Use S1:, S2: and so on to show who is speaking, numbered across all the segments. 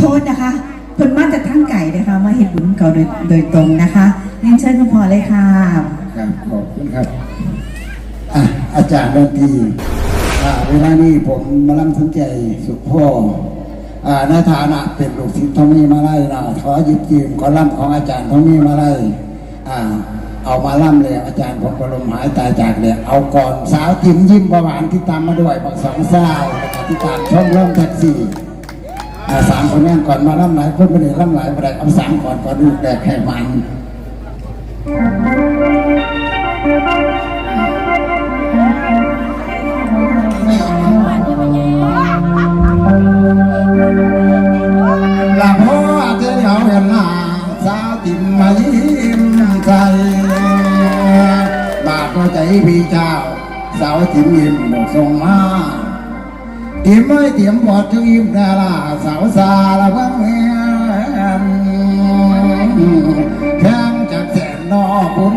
S1: โทษนะคะคนมาจากทั้งไก่นะคะมาเห็นบุญเก่าโดยโดยตรงนะคะเรียนเชิญคุณพอเลยค่ะ
S2: ครับขอบคุณครับอ่อาจารย์ดนตรีเวลานี้ผมมาลำสนใจสุขพ่ออาในฐานะเป็นลูกศิษย์ทอมี่มาไล่นะขอหยิบยืมขอล่ำของอาจารย์ทอมี่มาไล่เอามาล่ำเลยอาจารย์ผมก็ลมหายตายจากเลยเอาก่อนสาวจิ้มยิ้มประหวานที่ตามมาด้วยบักสองสาวที่ตามช่องเริ่มแท็กซี่ เอาสามคนนั่งก่อนมาล่ำหลายคนไม่ได้ล่ำหลายประเด็นเอาสามก่อนก่อนดูแดกแข่มัน เตรียมไม่เตรียมหมดจุยิมดาราสาวซาละบังเฮียแข้งจากแสนนอบุญ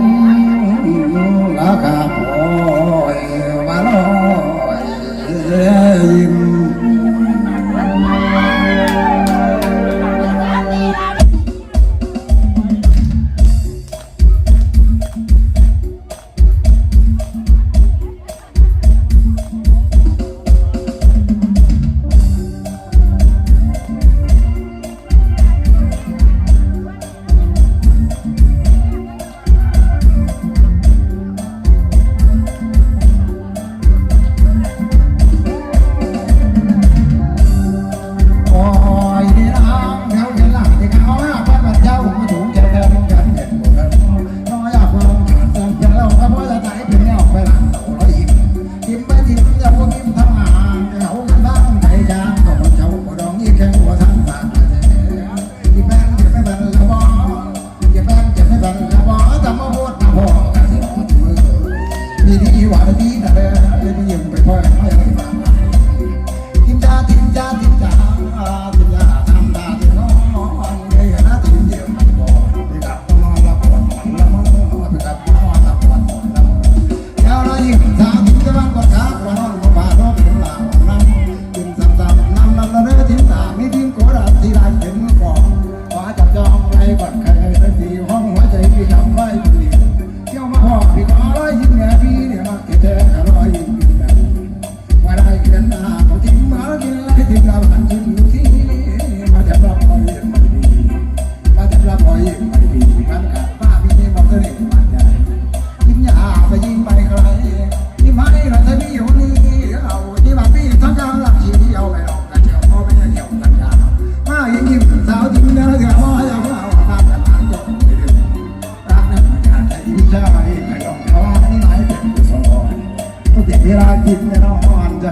S2: กีฬาจิตเนี่เนาะอ่อนจะ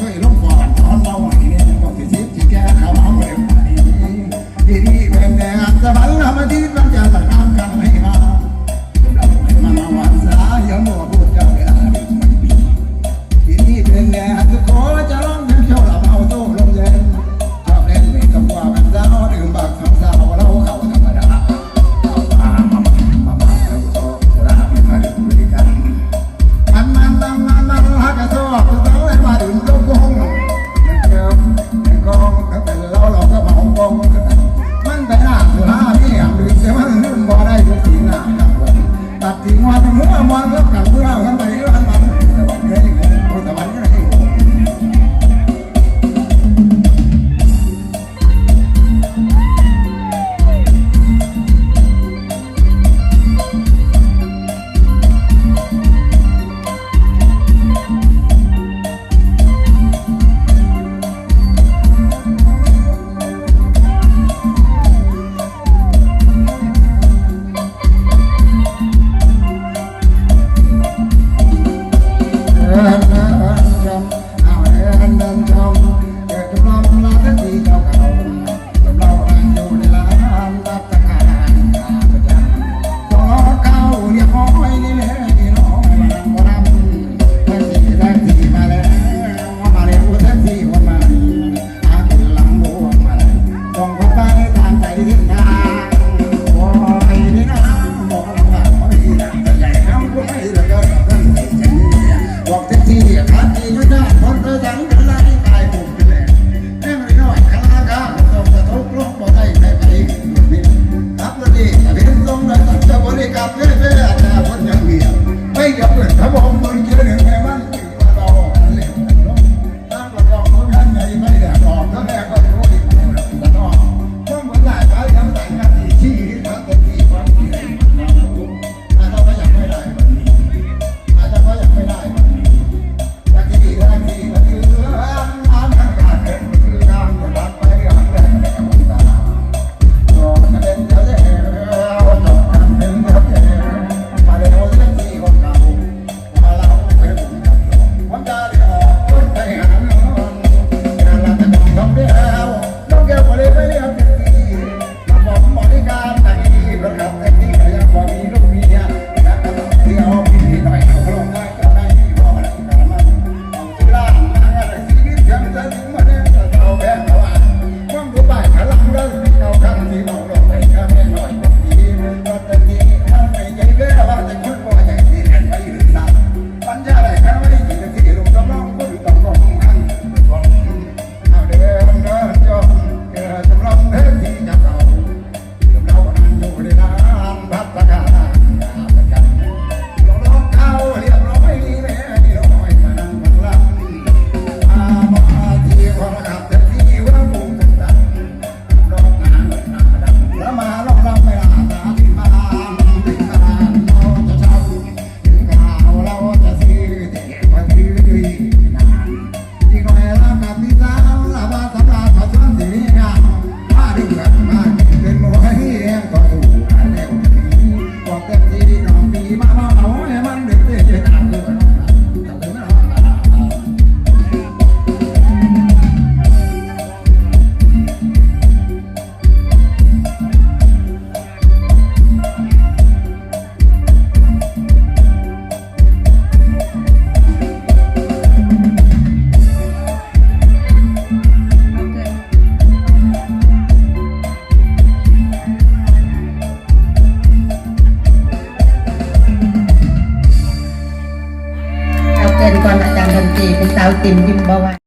S2: okay, กินกินเบาหวาน